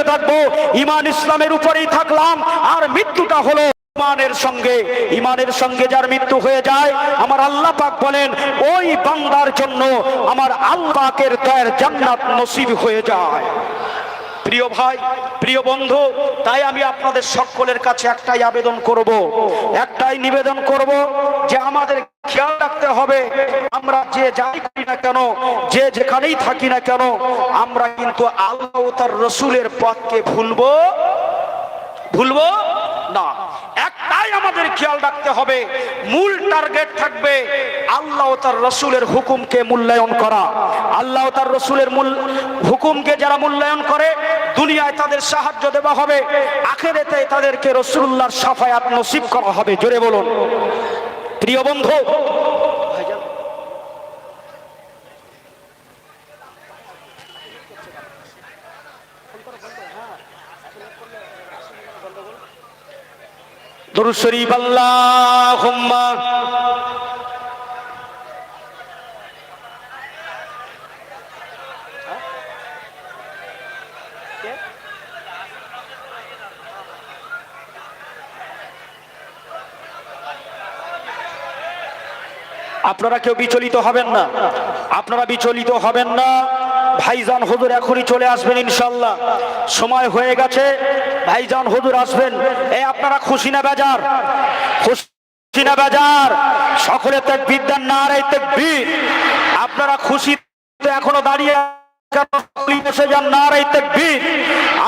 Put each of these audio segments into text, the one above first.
বেঁচে থাকব ইমান ইসলামের উপরেই থাকলাম, আর মৃত্যুটা হলো ইমানের সঙ্গে। ইমানের সঙ্গে যার মৃত্যু হয়ে যায়, আমার আল্লাহ পাক বলেন, ওই বান্দার জন্য আমার আল্লাহ পাকের দয়ের জান্নাত নসিব হয়ে যায়। প্রিয় ভাই, প্রিয় বন্ধু, তাই আমি আপনাদের সকলের কাছে একটাই আবেদন করব, একটাই নিবেদন করব যে আমাদের খেয়াল রাখতে হবে, আমরা যে যাই করি না কেন, যে যেখানেই থাকি না কেন, আমরা কিন্তু আল্লাহ তার রসুলের পথকে ভুলবো ভুলবো না। একটাই আমাদের খেয়াল রাখতে হবে, মূল টার্গেট থাকবে আল্লাহ তার রসুলের হুকুমকে মূল্যায়ন করা। আল্লাহ তার রসুলের মূল হুকুমকে যারা মূল্যায়ন করে, দুনিয়ায় তাদের সাহায্য দেওয়া হবে। আখেরেতে তাদেরকে রসুল্লাহর সাফায়াত নসিব করা হবে। জোরে বলুন। প্রিয় বন্ধু, দরুদ শরীফ, আল্লাহুম্মা আপনারা কেউ বিচলিত হবেন না। আপনারা বিচলিত হবেন না। ভাইজান হুজুর এখনই চলে আসবেন ইনশাল্লাহ সময় হয়ে গেছে। ভাইজান হুজুর আসবেন। এই আপনারা খুশি না বেজার? খুশি না বেজার? সকলে তেকবীর দেন না আর এই তেকবীর। আপনারা খুশি এখনও দাঁড়িয়ে বসে যান না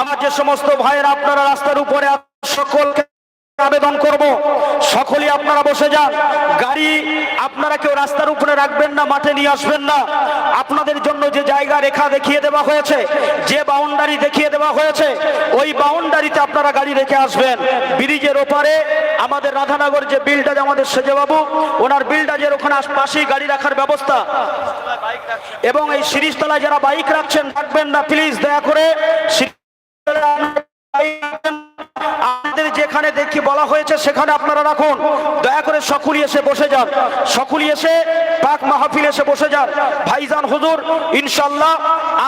আমার যে সমস্ত ভাইয়ের আপনারা রাস্তার উপরে সকলকে আবেদন করব। সকলেই আপনারা বসে যান। গাড়ি আপনারা কেউ রাস্তার উপরে রাখবেন না, মাঠে নিয়ে আসবেন না। আপনাদের জন্য যে জায়গা রেখা দেখিয়ে দেওয়া হয়েছে, যে বাউন্ডারি দেখিয়ে দেওয়া হয়েছে, ওই বাউন্ডারিতে আপনারা গাড়ি রেখে আসবেন। ব্রিজের ওপারে আমাদের রাধানগর যে বিলটা আমাদের সেজেবাবু, ওনার বিলডাজের ওখানে পাশেই গাড়ি রাখার ব্যবস্থা। এবং এই সিরিজতলায় যারা বাইক রাখছেন, রাখবেন না প্লিজ দয়া করে আমাদের যেখানে দেখি বলা হয়েছে, সেখানে আপনারা রাখুন। দয়া করে সকলি এসে বসে যান। সকলি এসে পাক মাহফিল এসে বসে যান। ভাইজান হুজুর, ইনশাল্লাহ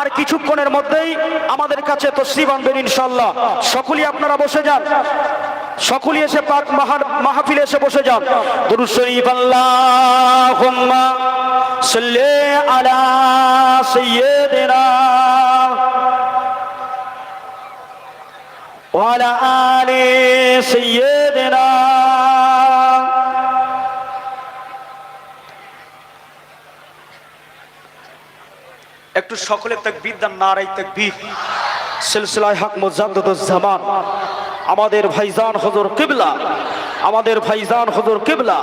আর কিছুক্ষণের মধ্যেই আমাদের কাছে তসরিফ আনবেন, ইনশাল্লাহ। সকলি আপনারা বসে যান। সকলি এসে পাক মাহা- মাহফিলে এসে বসে যান। দুরুদ শরীফ আল্লাহুম্মা সাল্লি আলা সাইয়্যিদিনা وعلى آل سيدنا একটু সকলে তাকবীর দান নারাই তাকবীর সিলসিলায় হক মুজাদ্দুদ জামান আমাদের ভাইজান হযুর কিবলা আমাদের ভাইজান হযুর কিবলা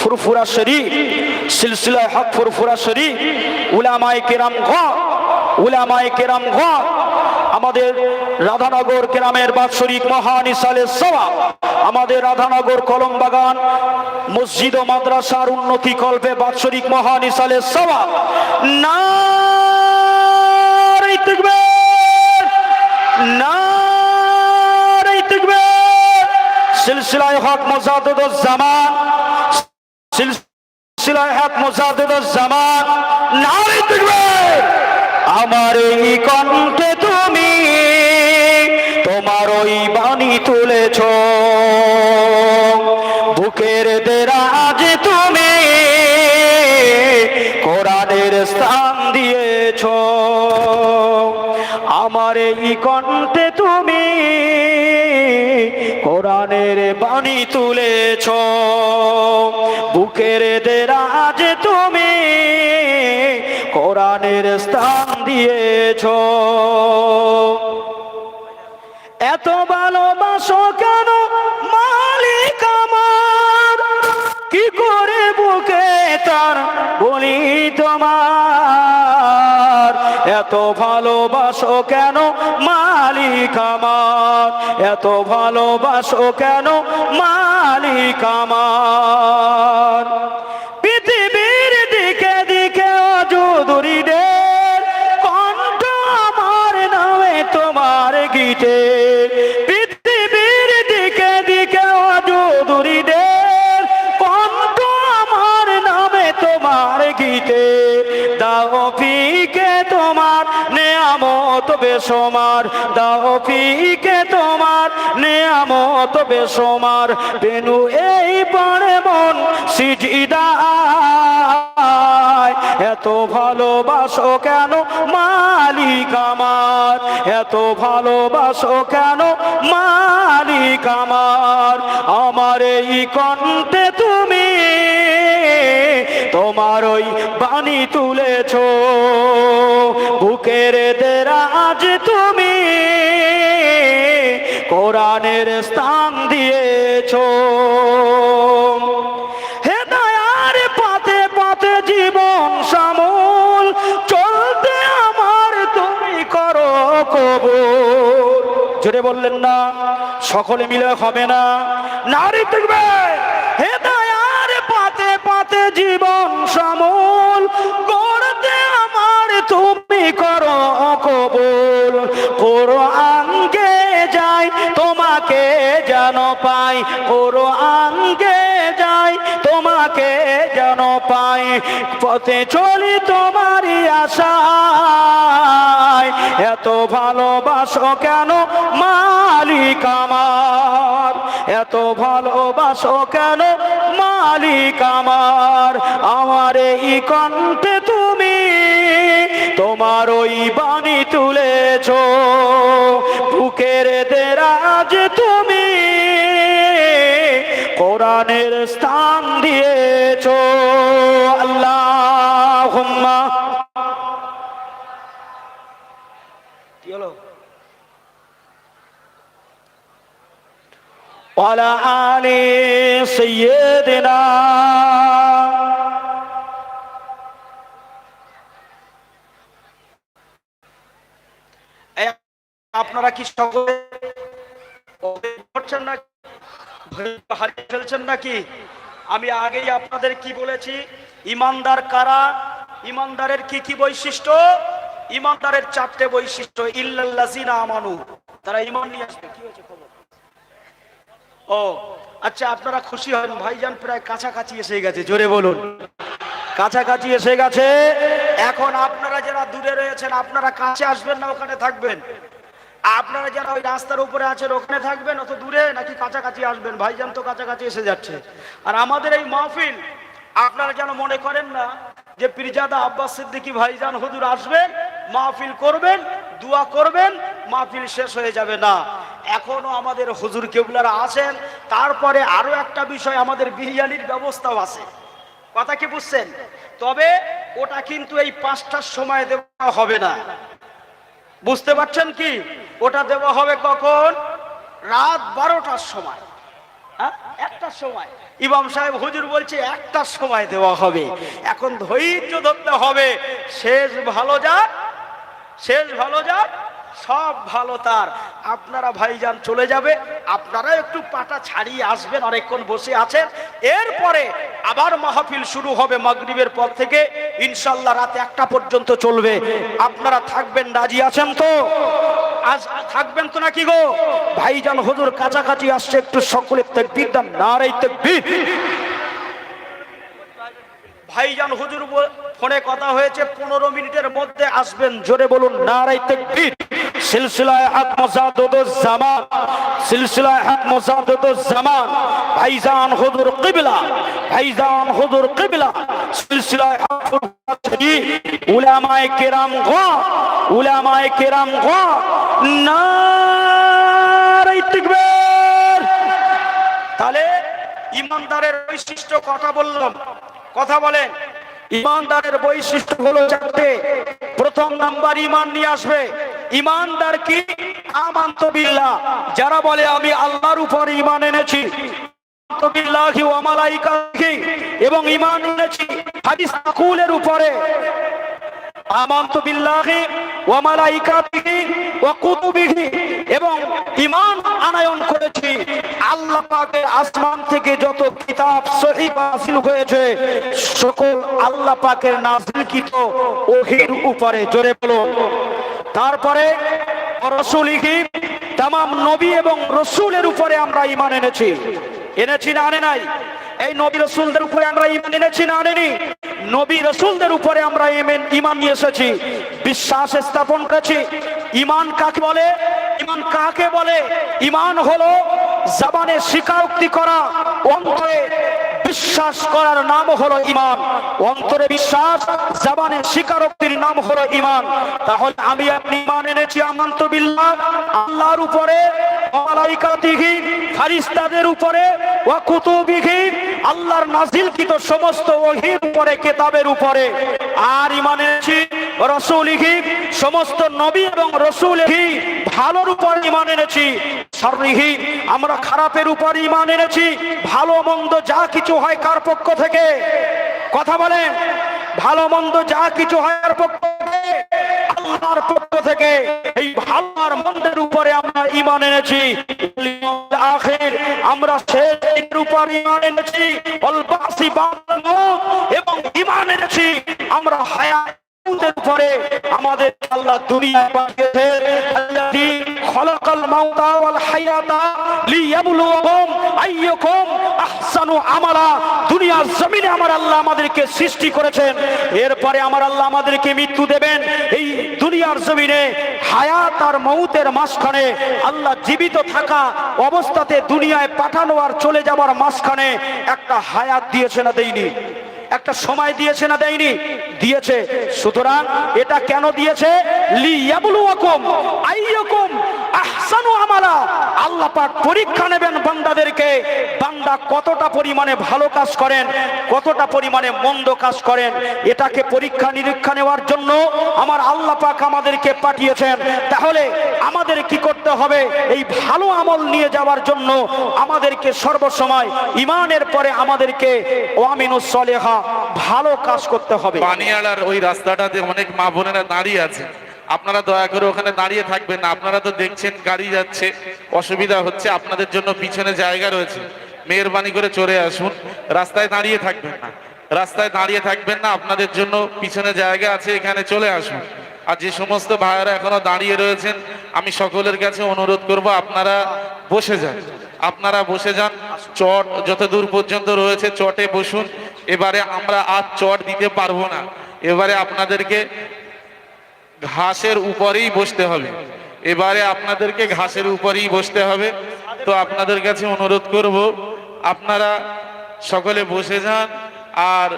ফুরফুরা শরীফ সিলসিলায় হক ফুরফুরা শরীফ উলামায়ে কেরাম ঘর উলামায়ে কেরাম ঘর আমাদের রাধানগর গ্রামের বাৎসরিক মহান ইসালে সওয়া আমাদের রাধানগর কলম বাগান মসজিদ ও মাদ্রাসার উন্নতি কল্পে বাৎসরিক মহান ইসালে সওয়া নারী তাকবীর নারী তাকবীর সিলসিলায়ে হক মুজাদ্দিদুজ জামান, সিলসিলায়ে হক মুজাদ্দিদুজ জামান, নারী তাকবীর আমার এই কণ্ঠে তুমি তোমার ওই বাণী তুলেছ। বুকের দেরাজ তুমি কোরআনের স্থান দিয়েছ। আমার এই কণ্ঠে তুমি কোরআনের বাণী তুলেছ। বুকের কোরআনের স্থান দিয়েছ। এত ভালোবাসো কেন মালিক আমার? কি করে বুকে তার বলি তোমার? এত ভালোবাসো কেন মালিক আমার? এত ভালোবাসো কেন মালিক আমার? বেসমার, দাও ফিকে তোমার, নিয়ামত বেসমার। বেনু এই পড়ে মন সিজিদা এত ভালোবাসো কেন মালিক আমার? এত ভালোবাসো কেন মালিক আমার? আমার এই কণ্ঠে তুমি তোমার ওই বাণী তুলেছ। বুকের দেরাজ তুমি কোরআনের স্থান দিয়েছ। জীবন চলতে আমার তুমি করো জোরে বললেন না, সকলে মিলে হবে না। নারী থাকবে হেদায়ার পথে পথে জীবন সামল করতে আমার তুমি করো কবুল করো আঙ্গে যাই, তোমাকে যেন পাই। করো আঙ্গে যাই, তোমাকে যেন পাই। পথে চলি তোমারই আশায়। এত ভালোবাসো কেন মালিক আমার? এত ভালোবাসো কেন মালিক আমার? আমার এই কণ্ঠে তুমি তোমার ওই বাণী তুলেছ বুকের দেরাজ তুমি কোরআনের স্থান দিয়েছ আল্লাহ কি হলো وعلى آل سيدنا আপনারা কি সকলে করছেন না হারিয়ে ফেলছেন নাকি? আমি আগেই আপনাদের কি বলেছি, ইমানদার কারা? ইমানদারের কি কি বৈশিষ্ট্য? ইমানদারের চারটে বৈশিষ্ট্য, ইল্লাল্লাযিনা আমানু। তারা ইমান নিয়ে আসবে, কি হয়েছে খবর? ও আচ্ছা আপনারা খুশি হন, ভাইজান প্রায় কাছাকাছি এসে গেছে, জোরে বলুন। কাছাকাছি এসে গেছে। এখন আপনারা যারা দূরে রয়েছেন, আপনারা কাছে আসবেন না, ওখানে থাকবেন। আপনারা যারা ওই রাস্তার উপরে আছেন, ওখানে থাকবেন, অত দূরে নাকি কাছাকাছি আসবেন? ভাইজান তো কাছাকাছি এসে যাচ্ছে। আর আমাদের এই মাহফিল, আপনারা যেন মনে করেন না যে পিরজাদা আব্বাস সিদ্দিকী ভাইজান হুজুর আসবেন, মাহফিল করবেন, দোয়া করবেন, মাহফিল শেষ হয়ে যাবে না। এখনও আমাদের হুজুর কেবলারা আছেন, তারপরে আরও একটা বিষয় আমাদের বিরিয়ানির ব্যবস্থাও আছে। কথা কি বুঝছেন? তবে ওটা কিন্তু এই পাঁচটার সময় দেওয়া হবে না। বুঝতে পারছেন কি? ওটা দেওয়া হবে কখন? রাত বারোটার সময়। হ্যাঁ? একটার সময়। ইমাম সাহেব হুজুর বলছে একটার সময় দেওয়া হবে। এখন ধৈর্য ধরতে হবে। শেষ ভালো যাক শেষ ভালো যাক সব ভালো তার। আপনারা ভাইজান চলে যাবে আপনারা একটু পাটা ছাড়িয়ে আসবেন অনেকক্ষণ বসে আছেন। এরপরে আবার মাহফিল শুরু হবে মাগরিবের পর থেকে। ইনশাল্লাহ রাত একটা পর্যন্ত চলবে। আপনারা থাকবেন রাজি আছেন তো? আজ থাকবেন তো নাকি গো? ভাইজান হুজুর কাছাকাছি আসছে, একটু সকলের তেকবীর দাম নারাই তেকবীর। ভাইজান হুজুর ফোনে কথা হয়েছে, পনেরো মিনিটের মধ্যে আসবেন, জোরে বলুন নারাই তেকবীর। সিলসিলায় হক মোজাদুদ জামান, সিলসিলায় হক মোজাদুদ জামান। ভাইজান হুজুর কিবলা, ভাইজান হুজুর কিবলা, সিলসিলায় হক উলামায়ে কেরাম গো, উলামায়ে কেরাম নারাই তেকবীর। তাহলে ইমানদারের বৈশিষ্ট্য কথা বললাম। কথা বলেন। ইমানদারের বৈশিষ্ট্য হলো চারটে। প্রথম নাম্বার ইমান নিয়ে আসবে। ইমানদার কি? আমান্ত বিল্লাহ। যারা বলে, আমি আল্লাহর উপর ইমান এনেছি। এবং ইমান এনেছি, হাদিস আকুলের উপরে। এবং আনায়ন করেছি। আল্লাহ পাকের আসমান থেকে যত কিতাব হয়েছে, সকল আল্লাহ পাকের নাযিলকৃত ওহীর উপরে। জোরে বলো তারপরে তাম নবী এবং রসুলের উপরে আমরা ঈমান এনেছি। এনেছি না আনে নাই। এই নবী রসুলদের উপরে আমরা ইমান এনেছি না আনেনি। নবী রসুলদের উপরে আমরা ইমান- ইমান নিয়ে এসেছি। বিশ্বাস স্থাপন করেছি। ইমান কাকে বলে? ইমান কাকে বলে? ইমান হলো জবানে স্বীকারোক্তি করা, অন্তরে বিশ্বাস করার নাম হলো ইমান অন্তরে বিশ্বাস, জবানে স্বীকারোক্তির নাম হলো ইমান তাহলে আমি আপনি ইমান এনেছি আমন্ত বিল্লাহ আল্লাহর উপরে ফারিস্তাদের উপরে নাজিলকৃত সমস্ত উপরে, কেতাবের উপরে। আর ইমান এনেছি সমস্ত নবী এবং ভালোর উপর ইমান এনেছি। আমরা খারাপের উপর ইমান এনেছি, ভালো মন্দ যা কিছু হয় কার পক্ষ থেকে? কথা বলেন, ভালো মন্দ যা কিছু হয় কার পক্ষ আল্লাহর পক্ষ থেকে। এই ভালো আর মন্দের উপরে আমরা ইমান এনেছি। আখির, আমরা শেষের উপর ইমান এনেছি। অল্পাসি এবং ইমান এনেছি। আমরা হায়াত দুনিয়ার আমার আমাদেরকে সৃষ্টি করেছেন, এরপরে আমার আল্লাহ আমাদেরকে মৃত্যু দেবেন। এই দুনিয়ার জমিনে হায়াত আর মৌতের মাঝখানে আল্লাহ জীবিত থাকা অবস্থাতে দুনিয়ায় পাঠানো আর চলে যাবার মাঝখানে একটা হায়াত দিয়েছে না দেয়নি। একটা সময় দিয়েছে না দেয়নি? দিয়েছে। সুতরাং এটা কেন দিয়েছে? লিয়াবলুয়াকুম আইয়াকুম আহসানু আমালা। আল্লাহ পরীক্ষা নেবেন বান্দাদেরকে। বান্দা কতটা পরিমাণে ভালো কাজ করেন, কতটা পরিমাণে মন্দ কাজ করেন, এটাকে পরীক্ষা নিরীক্ষা নেওয়ার জন্য আমার আল্লাহ পাক আমাদেরকে পাঠিয়েছেন। তাহলে আমাদের কি করতে হবে? এই ভালো আমল নিয়ে যাওয়ার জন্য আমাদেরকে সর্বসময় ইমানের পরে আমাদেরকে ওয়ামিনুস সলেহা ভালো কাজ করতে হবে। বানিয়ালার ওই রাস্তাটাতে অনেক মা বোনেরা দাঁড়িয়ে আছে। আপনারা দয়া করে ওখানে দাঁড়িয়ে থাকবেন না। আপনারা তো দেখছেন গাড়ি যাচ্ছে, অসুবিধা হচ্ছে, আপনাদের জন্য পিছনে জায়গা রয়েছে। মেহরবানি করে চলে আসুন, রাস্তায় দাঁড়িয়ে থাকবেন না। রাস্তায় দাঁড়িয়ে থাকবেন না, আপনাদের জন্য পিছনে জায়গা আছে, এখানে চলে আসুন। আর যে সমস্ত ভাইয়েরা এখনও দাঁড়িয়ে রয়েছেন, আমি সকলের কাছে অনুরোধ করব, আপনারা বসে যান। আপনারা বসে যান, চট যত দূর পর্যন্ত রয়েছে, চটে বসুন। এবারে আমরা আর চট দিতে পারব না। এবারে আপনাদেরকে ঘাসের উপরেই বসতে হবে। এবারে আপনাদেরকে ঘাসের উপরেই বসতে হবে। তো আপনাদের কাছে অনুরোধ করব, আপনারা সকলে বসে যান, আর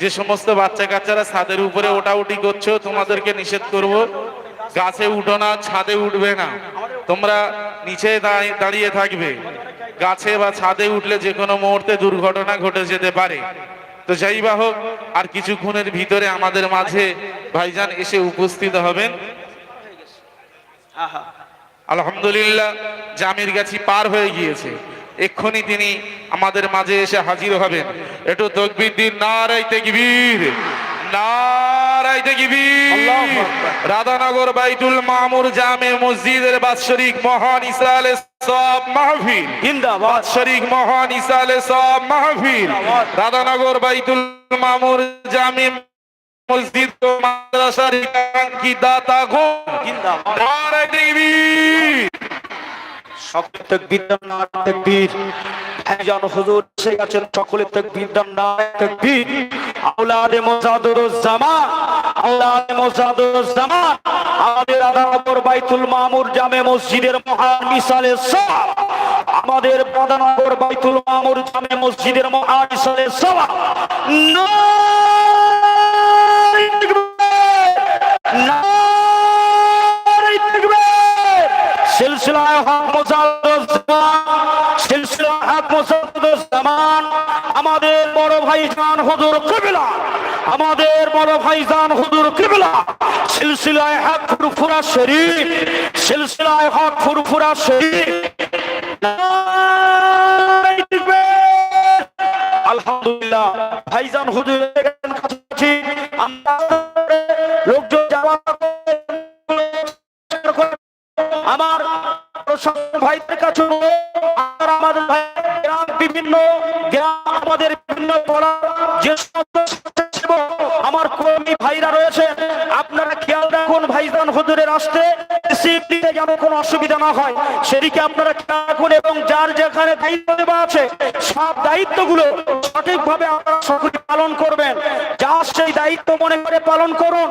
যে সমস্ত বাচ্চা কাচ্চারা ছাদের উপরে ওটাউটি করছ, তোমাদেরকে নিষেধ করব, গাছে উঠো না, ছাদে উঠবে না। তোমরা নিচে দাঁড়িয়ে- থাকবে। গাছে বা ছাদে উঠলে যে কোনো মুহূর্তে দুর্ঘটনা ঘটে যেতে পারে। তো যাই বা হোক আর কিছুক্ষণের ভিতরে আমাদের মাঝে ভাইজান এসে উপস্থিত হবেন। আলহামদুলিল্লাহ জামির গাছি পার হয়ে গিয়েছে। এক্ষুনি তিনি আমাদের মাঝে এসে হাজির হবেন। একটু তকবির দিন না রাইতে তেকবীর নারাই আল্লাহু আকবার। রাধানগর বাইতুল মামুর জামে মসজিদের বাৎসরিক মহান ইসরায়েলের সব মাহফিল। জিন্দাবাদ। বাৎসরিক মহান ইসালে সব মাহফিল। রাধানগর বাইতুল মামুর জামি মসজিদ ও মাদ্রাসার কি দাতা গো। জিন্দাবাদ। তাকবীর সকলে তাকবীর দেন তাকবীর। ভাইজান হুজুর এসে গেছেন আওলাদে মুজাদুরুজ জামান আমাদের আদাবর বাইতুল মামুর জামে মসজিদের মহান মিসালে আমাদের বাইতুল মামুর জামে মসজিদের মহান মিসালে সিলসিলায় মুজাদ্দুজ্জামান আমাদের বড় আমাদের বড় সিলসিলায় ফুরফুরা সিলসিলায় ফুরফুরা। আমরা ভাইদের কাছে আমাদের ভাই বিভিন্ন আমাদের বিভিন্ন পড়া যে সমস্ত আমার কর্মী ভাইরা রয়েছে আপনারা রাখুন ভাইজান হুজুরের আসতে সিটিতে যেন কোনো অসুবিধা না হয়। সেদিকে আপনারা খেয়াল রাখুন এবং যার যেখানে দায়িত্ব দেওয়া আছে, সব দায়িত্বগুলো সঠিকভাবে আপনারা সকলে পালন করবেন। যা সেই দায়িত্ব মনে করে পালন করুন।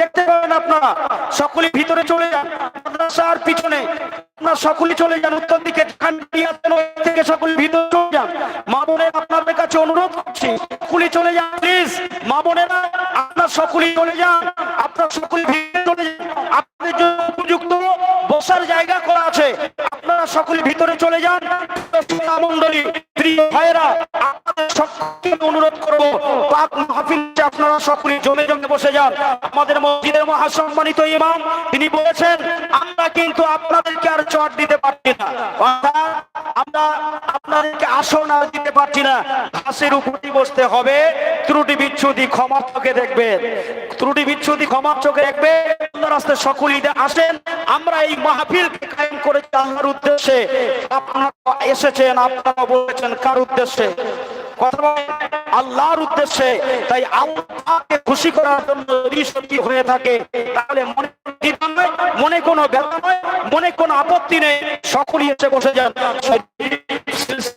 দেখতে পাবেন আপনারা, সকলে ভিতরে চলে যান, মাদ্রাসার পিছনে। আপনার সকলে চলে যান, উত্তর দিকে থেকে সকলে ভিতরে চলে যান। মা বোনের আপনাদের কাছে অনুরোধ করছি, সকলে চলে যান, প্লিজ। মা বোনেরা, আপনার সকলে চলে যান, আপনার সকলে সকলে ভিতরে চলে যান। মন্ডলী ভাইয়েরা সকলকে অনুরোধ করব, পাক মাহফিলে আপনারা সকলে জমে জমে বসে যান। আমাদের মসজিদের মহাসম্মানিত ইমাম, তিনি বলেছেন, আমরা কিন্তু আপনাদেরকে আর চট দিতে পারছি না। আমরা আসন আর দিতে পারছি না। ঘাসের উপরই বসতে হবে। ত্রুটি বিচ্ছুতি ক্ষমার চোখে দেখবেন ত্রুটি বিচ্ছুতি ক্ষমার চোখে দেখবে। রাস্তায় সকলেই আসেন। আমরা এই মাহফিলকে কায়েম করেছি আল্লাহর উদ্দেশ্যে। আপনারা এসেছেন, আপনারা বলেছেন, কার উদ্দেশ্যে? আল্লাহর উদ্দেশ্যে। তাই আল্লাহকে খুশি করার জন্য যদি সত্যি হয়ে থাকে, তাহলে মনে মনে কোনো ব্যথা নয়, মনে কোনো আপত্তি নেই। সকলেই এসে বসে যান।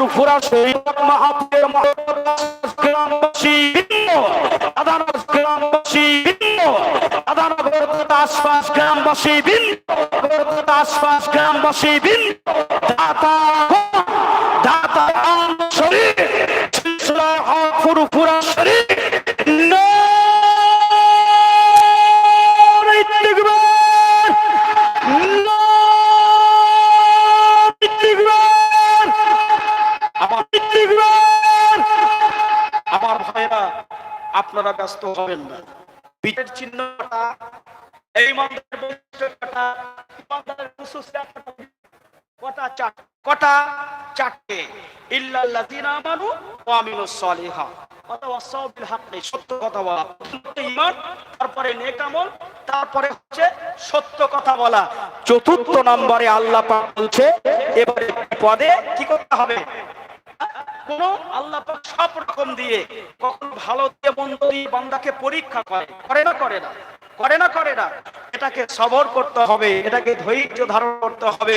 মুজাদ্দিদ জামান সিলসিলা মুজাদ্দিদ জামান ফুরা শরীফ মাহফিলের গ্রামবাসী ভিন্ন আদানত গ্রামবাসী ভিন্ন আদানগর আশপাশ গ্রামবাসী ভিন্ন আশপাশ গ্রামবাসী ভিন্ন ফুরফুরা ব্যস্ত হবেন না। পিঠের চিহ্নটা এই মন্দিরের বৈশিষ্ট্যটা, ইমানদারের খুশুসিয়াতটা কটা চার কটা চারটে। ইল্লাল্লাযিনা আমানু ওয়া আমিলুস সলিহাত কথা ওয়াসাউ বিল হাক্কি, সত্য কথা বলা। ঈমান তারপরে নেক আমল, তারপরে হচ্ছে সত্য কথা বলা। চতুর্থ নম্বরে আল্লাহ পাক বলছে, এবারে পদে কি করতে হবে? কোন আল্লাহ সব রকম দিয়ে, কখনো ভালো দিয়ে, মন্দ দিয়ে বান্দাকে পরীক্ষা করে। করে না করে না। করে না করে না। এটাকে সবর করতে হবে, এটাকে ধৈর্য ধারণ করতে হবে।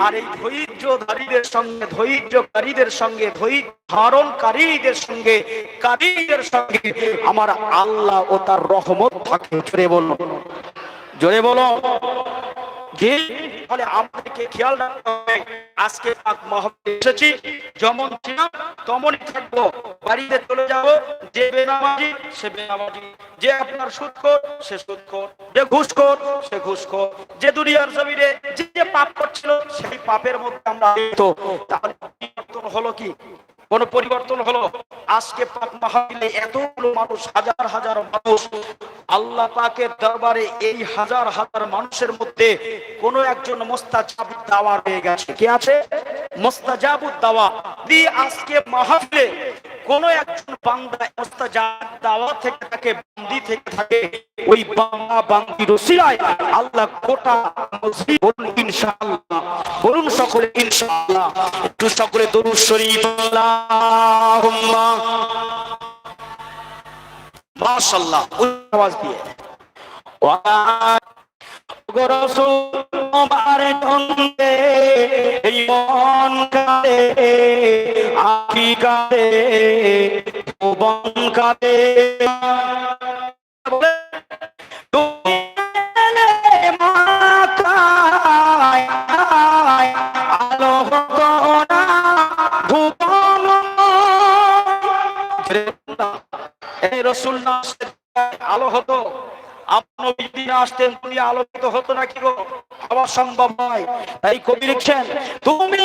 আর এই ধৈর্যধারীদের সঙ্গে, ধৈর্যকারীদের সঙ্গে ধৈর্য ধারণকারীদের সঙ্গে, কারীদের সঙ্গে আমার আল্লাহ ও তার রহমত থাকে। জোরে বলো জোরে বলো যে আমাদেরকে খেয়াল রাখতে হবে। আজকে পাক এসেছি, যেমন ছিলাম, তেমনই থাকব। বাড়িতে চলে যাব, যে বেনামাজি, সে বেনামাজি। যে আপনার সুদখোর সে সুদখোর যে ঘুষখোর, সে ঘুষখোর। যে দুনিয়ার জমিনে যে পাপ করছিল, সেই পাপের মধ্যে আমরা তাহলে হলো কি? কোন পরিবর্তন হলো? আজকে পাক মাহফিলে এতগুলো মানুষ, হাজার হাজার মানুষ আল্লাহ পাকের দরবারে এই হাজার হাজার মানুষের মধ্যে কোন একজন মোস্তাজাব দাওয়া রয়ে গেছে। কি আছে? মোস্তাজাবুদ দাওয়া। দি আজকে মাহফিলে কোন একজন বান্দা মোস্তাজাব দাওয়া থেকে থাকে বন্দি থেকে থাকে, ওই বাংলা বান্দি রসিলায় আল্লাহ গোটা বলুন ইনশাআল্লাহ, বলুন সকলে ইনশাআল্লাহ, একটু সকলে দরুদ শরীফ, আল্লাহুম্মা। মাশাআল্লাহ আওয়াজ দিয়ে। ঢঙ্গে কাঁদে ভুবন কাঁদে রসুল না আলো হতো। আপনি আসতেন আলোকিত হতো না কি গো? সম্ভব নয়। তাই কবি লিখছেন তুমি